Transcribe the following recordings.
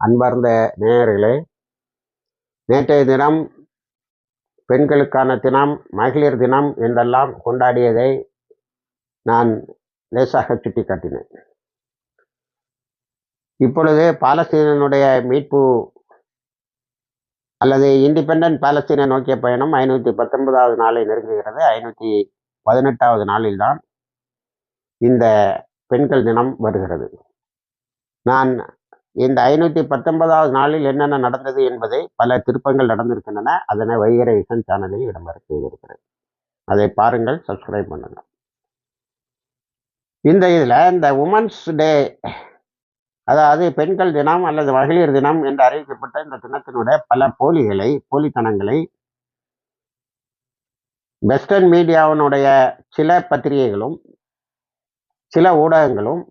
அன்பார்ந்த நேயர்களே நேற்றைய தினம் பெண்களுக்கான தினம் மகளிர் தினம் என்றெல்லாம் கொண்டாடியதை நான் லேசாக சுட்டி காட்டினேன் இப்பொழுது பாலஸ்தீனனுடைய மீட்பு அல்லது இண்டிபெண்ட் பாலஸ்தீனை நோக்கிய பயணம் ஐநூற்றி பத்தொன்பதாவது நாளை நெருங்குகிறது. ஐநூற்றி பதினெட்டாவது நாளில்தான் இந்த பெண்கள் தினம் வருகிறது. நான் இந்த ஐநூற்றி பத்தொன்பதாவது நாளில் என்னென்ன நடந்தது என்பதை பல திருப்பங்கள் நடந்திருக்கின்றன. அதனை வைகரை விஷன் சேனலில் இடம்பெற செய்திருக்கிறேன். அதை பாருங்கள் சப்ஸ்கிரைப் பண்ணுங்கள். இந்த இதில் இந்த உமன்ஸ் டே அதாவது பெண்கள் தினம் அல்லது மகளிர் தினம் என்று அறிவிக்கப்பட்ட இந்த தினத்தினுடைய பல போலிகளை போலித்தனங்களை வெஸ்டர்ன் மீடியாவினுடைய சில பத்திரிகைகளும் சில ஊடகங்களும்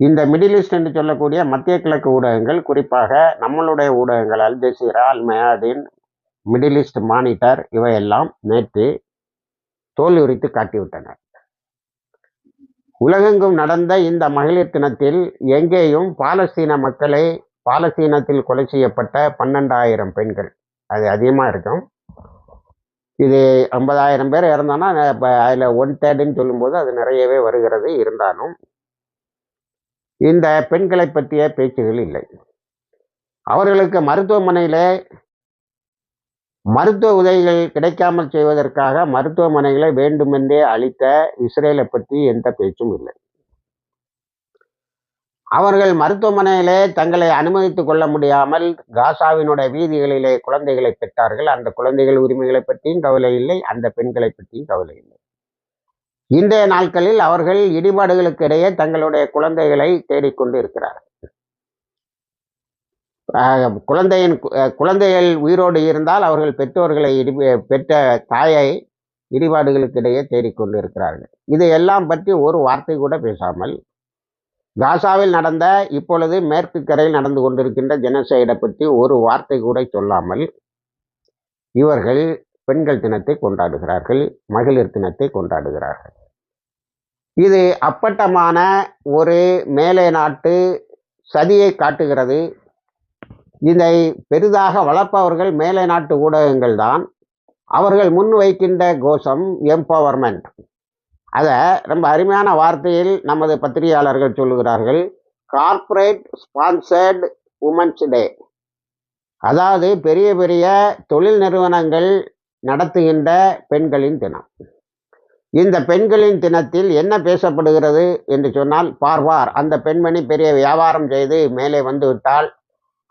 இந்த மிடில் ஈஸ்ட் என்று சொல்லக்கூடிய மத்திய கிழக்கு ஊடகங்கள் குறிப்பாக நம்மளுடைய ஊடகங்கள் Al Jazeera Al Mayadeen Middle East Monitor இவையெல்லாம் நேற்று தோல் உரித்து காட்டிவிட்டனர். உலகெங்கும் நடந்த இந்த மகளிர் தினத்தில் எங்கேயும் பாலஸ்தீன மக்களை பாலஸ்தீனத்தில் கொலை செய்யப்பட்ட பன்னெண்டாயிரம் பெண்கள். அது அதிகமாக இருக்கும். இது ஐம்பதாயிரம் பேர் இறந்தோன்னா இப்போ அதில் ஒன் தேர்டுன்னு சொல்லும்போது அது நிறையவே வருகிறது இருந்தாலும். இந்த பெண்களை பற்றிய பேச்சுகள் இல்லை. அவர்களுக்கு மருத்துவமனையில் மருத்துவ உதவிகள் கிடைக்காமல் செய்வதற்காக மருத்துவமனைகளை வேண்டுமென்றே அளித்த இஸ்ரேலை பற்றி எந்த பேச்சும் இல்லை. அவர்கள் மருத்துவமனையிலே தங்களை அனுமதித்துக் கொள்ள முடியாமல் காசாவினுடைய வீதிகளிலே குழந்தைகளை பெற்றார்கள். அந்த குழந்தைகள் உரிமைகளை பற்றியும் கவலை இல்லை அந்த பெண்களை பற்றியும் கவலை இல்லை. இன்றைய நாட்களில் அவர்கள் இடிபாடுகளுக்கு இடையே தங்களுடைய குழந்தைகளை தேடிக்கொண்டு இருக்கிறார்கள் குழந்தையின் குழந்தைகள் உயிரோடு இருந்தால் அவர்கள் பெற்றோர்களை இடி பெற்ற தாயை இடிபாடுகளுக்கு இடையே தேடிக்கொண்டு இருக்கிறார்கள் இதையெல்லாம் பற்றி ஒரு வார்த்தை கூட பேசாமல் காசாவில் நடந்த இப்பொழுது மேற்கு கரையில் நடந்து கொண்டிருக்கின்ற ஜெனசைடை பற்றி ஒரு வார்த்தை கூட சொல்லாமல் இவர்கள் பெண்கள் தினத்தை கொண்டாடுகிறார்கள் மகளிர் தினத்தை கொண்டாடுகிறார்கள். இது அப்பட்டமான ஒரு மேலே நாட்டு சதியை காட்டுகிறது. இதை பெரிதாக வளர்ப்பவர்கள் மேலை நாட்டு ஊடகங்கள் தான். அவர்கள் முன் வைக்கின்ற கோஷம் எம்பவர்மெண்ட் அதை ரொம்ப அருமையான வார்த்தையில் நமது பத்திரிகையாளர்கள் சொல்லுகிறார்கள். கார்ப்பரேட் ஸ்பான்சர்டு உமன்ஸ் டே அதாவது பெரிய பெரிய தொழில் நிறுவனங்கள் நடத்துகின்ற பெண்களின் தினம். இந்த பெண்களின் தினத்தில் என்ன பேசப்படுகிறது என்று சொன்னால் பார்வார். அந்த பெண்மணி பெரிய வியாபாரம் செய்து மேலே வந்து விட்டால்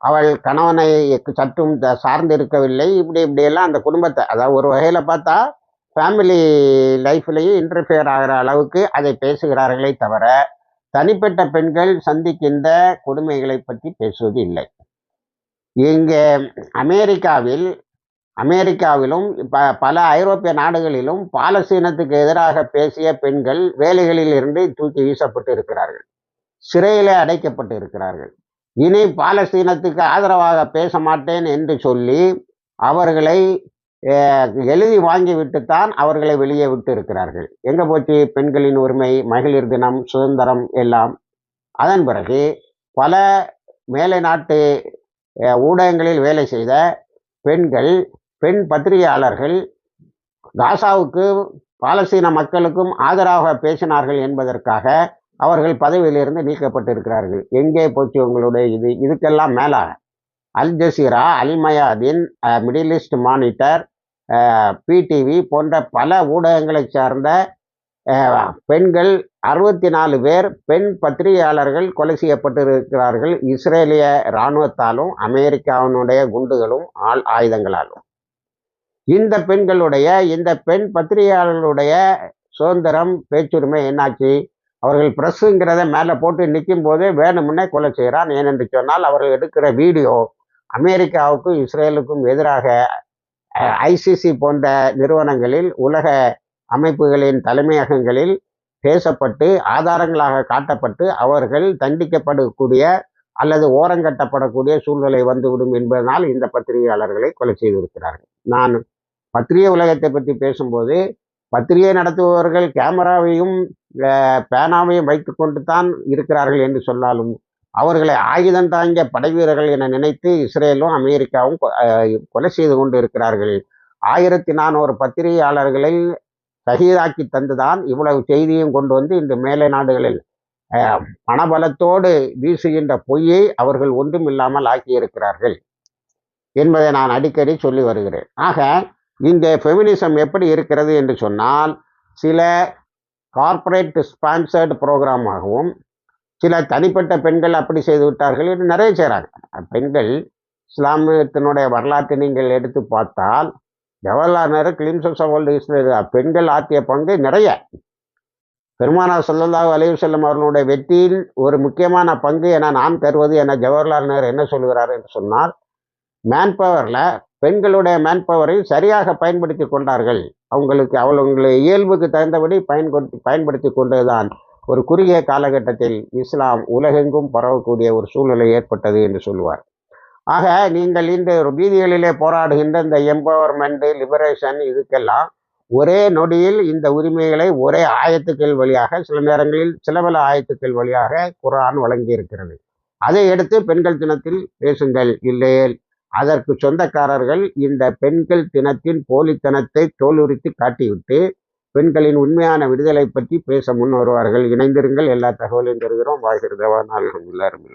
அவள் கணவனை சற்றும் சார்ந்து இருக்கவில்லை இப்படி இப்படியெல்லாம் அந்த குடும்பத்தை அதாவது ஒரு வகையில் பார்த்தா ஃபேமிலி லைஃப்லேயும் இன்டர்ஃபியர் ஆகிற அளவுக்கு அதை பேசுகிறார்களே தவிர தனிப்பட்ட பெண்கள் சந்திக்கின்ற கொடுமைகளை பற்றி பேசுவது இல்லை இங்கே அமெரிக்காவில் அமெரிக்காவிலும் ப பல ஐரோப்பிய நாடுகளிலும் பாலஸ்தீனத்துக்கு எதிராக பேசிய பெண்கள் வேலைகளில் இருந்து தூக்கி வீசப்பட்டு இருக்கிறார்கள். சிறையிலே அடைக்கப்பட்டு இருக்கிறார்கள். இனி பாலஸ்தீனத்துக்கு ஆதரவாக பேச மாட்டேன் என்று சொல்லி அவர்களை எழுதி வாங்கிவிட்டுத்தான் அவர்களை வெளியே விட்டு இருக்கிறார்கள். எங்கே போச்சு? பெண்களின் உரிமை மகளிர் தினம் சுதந்திரம் எல்லாம். அதன் பிறகு பல மேலை நாட்டு ஊடகங்களில் வேலை செய்த பெண்கள் பெண் பத்திரிகையாளர்கள் காசாவுக்கு பாலஸ்தீன மக்களுக்கும் ஆதரவாக பேசினார்கள் என்பதற்காக அவர்கள் பதவியிலிருந்து நீக்கப்பட்டிருக்கிறார்கள். எங்கே போச்சு உங்களுடைய இது? இதுக்கெல்லாம் மேலாக. Al Jazeera Al Mayadeen Middle East Monitor PTV போன்ற பல ஊடகங்களை சார்ந்த பெண்கள் அறுபத்தி நாலு பேர் பெண் பத்திரிகையாளர்கள் கொலை செய்யப்பட்டிருக்கிறார்கள். இஸ்ரேலிய இராணுவத்தாலும் அமெரிக்காவினுடைய குண்டுகளும் ஆள் ஆயுதங்களாலும். இந்த பெண்களுடைய இந்த பெண் பத்திரிகையாளர்களுடைய சுதந்திரம் பேச்சுரிமை என்னாச்சு? அவர்கள் ப்ரெஸ்ஸுங்கிறத மேலே போட்டு நிற்கும் போதே வேணுமுன்னே கொலை செய்கிறான் ஏனென்று சொன்னால் அவர்கள் எடுக்கிற வீடியோ அமெரிக்காவுக்கும் இஸ்ரேலுக்கும் எதிராக ஐசிசி போன்ற நிறுவனங்களில் உலக அமைப்புகளின் தலைமையகங்களில் பேசப்பட்டு ஆதாரங்களாக காட்டப்பட்டு அவர்கள் தண்டிக்கப்படக்கூடிய அல்லது ஓரங்கட்டப்படக்கூடிய சூழ்நிலை வந்துவிடும் என்பதனால் இந்த பத்திரிகையாளர்களை கொலை செய்திருக்கிறார்கள். நான் பத்திரிகை உலகத்தை பற்றி பேசும்போது பத்திரிகை நடத்துபவர்கள் கேமராவையும் பேனாவையும் வைத்து கொண்டு தான் இருக்கிறார்கள் என்று சொன்னாலும் அவர்களை ஆயுதம் தாங்கிய படைவீரர்கள் என நினைத்து இஸ்ரேலும் அமெரிக்காவும் கொ- கொலை செய்து கொண்டு இருக்கிறார்கள். ஆயிரத்தி நானூறு பத்திரிகையாளர்களை சகிதாக்கி தந்துதான் இவ்வளவு செய்தியும் கொண்டு வந்து இந்த மேலை நாடுகளில் பணபலத்தோடு வீசுகின்ற பொய்யை அவர்கள் ஒன்றும் இல்லாமல் ஆக்கியிருக்கிறார்கள் என்பதை நான் அடிக்கடி சொல்லி வருகிறேன். ஆக இந்த ஃபெமினிசம் எப்படி இருக்கிறது என்று சொன்னால் சில கார்ப்பரேட் ஸ்பான்சர்டு ப்ரோக்ராமாகவும் சில தனிப்பட்ட பெண்கள் அப்படி செய்து விட்டார்கள் என்று நிறைய செய்கிறாங்க. பெண்கள் இஸ்லாமியத்தினுடைய வரலாற்றை நீங்கள் எடுத்து பார்த்தால் Jawaharlal Nehru glimpses world history பெண்கள் ஆற்றிய பங்கு நிறைய. பெருமானார் ஸல்லல்லாஹு அலைஹி வஸல்லம் அவர்களுடைய வெற்றியில் ஒரு முக்கியமான பங்கு என நான் தருவது என ஜவஹர்லால் நேரு என்ன சொல்கிறார் என்று சொன்னால் மேன் பவரில் பெண்களுடைய மேன் பவரை சரியாக பயன்படுத்தி கொண்டார்கள். அவங்களுக்கு அவங்களுடைய இயல்புக்கு தகுந்தபடி பயன்படுத்தி பயன்படுத்தி கொண்டதுதான் ஒரு குறுகிய காலகட்டத்தில் இஸ்லாம் உலகெங்கும் பரவக்கூடிய ஒரு சூழ்நிலை ஏற்பட்டது என்று சொல்லுவார் ஆக நீங்கள் இந்த வீதிகளிலே போராடுகின்ற இந்த எம்பவர்மெண்ட் லிபரேஷன் இதுக்கெல்லாம் ஒரே நொடியில் இந்த உரிமைகளை ஒரே ஆயத்துக்கள் வழியாக சில நேரங்களில் சில பல ஆயத்துக்கள் வழியாக குரான் வழங்கி இருக்கிறது அதை எடுத்து பெண்கள் தினத்தில் பேசுங்கள் இல்லையே அதற்கு சொந்தக்காரர்கள் இந்த பெண்கள் தினத்தின் போலித்தனத்தை தோலுரித்து காட்டிவிட்டு பெண்களின் உண்மையான விடுதலை பற்றி பேச முன் வருவார்கள். இணைந்திருங்கள். எல்லா தகவலையும் தருகிறோம். வாழ்கிறதவா நாள் எல்லாரும்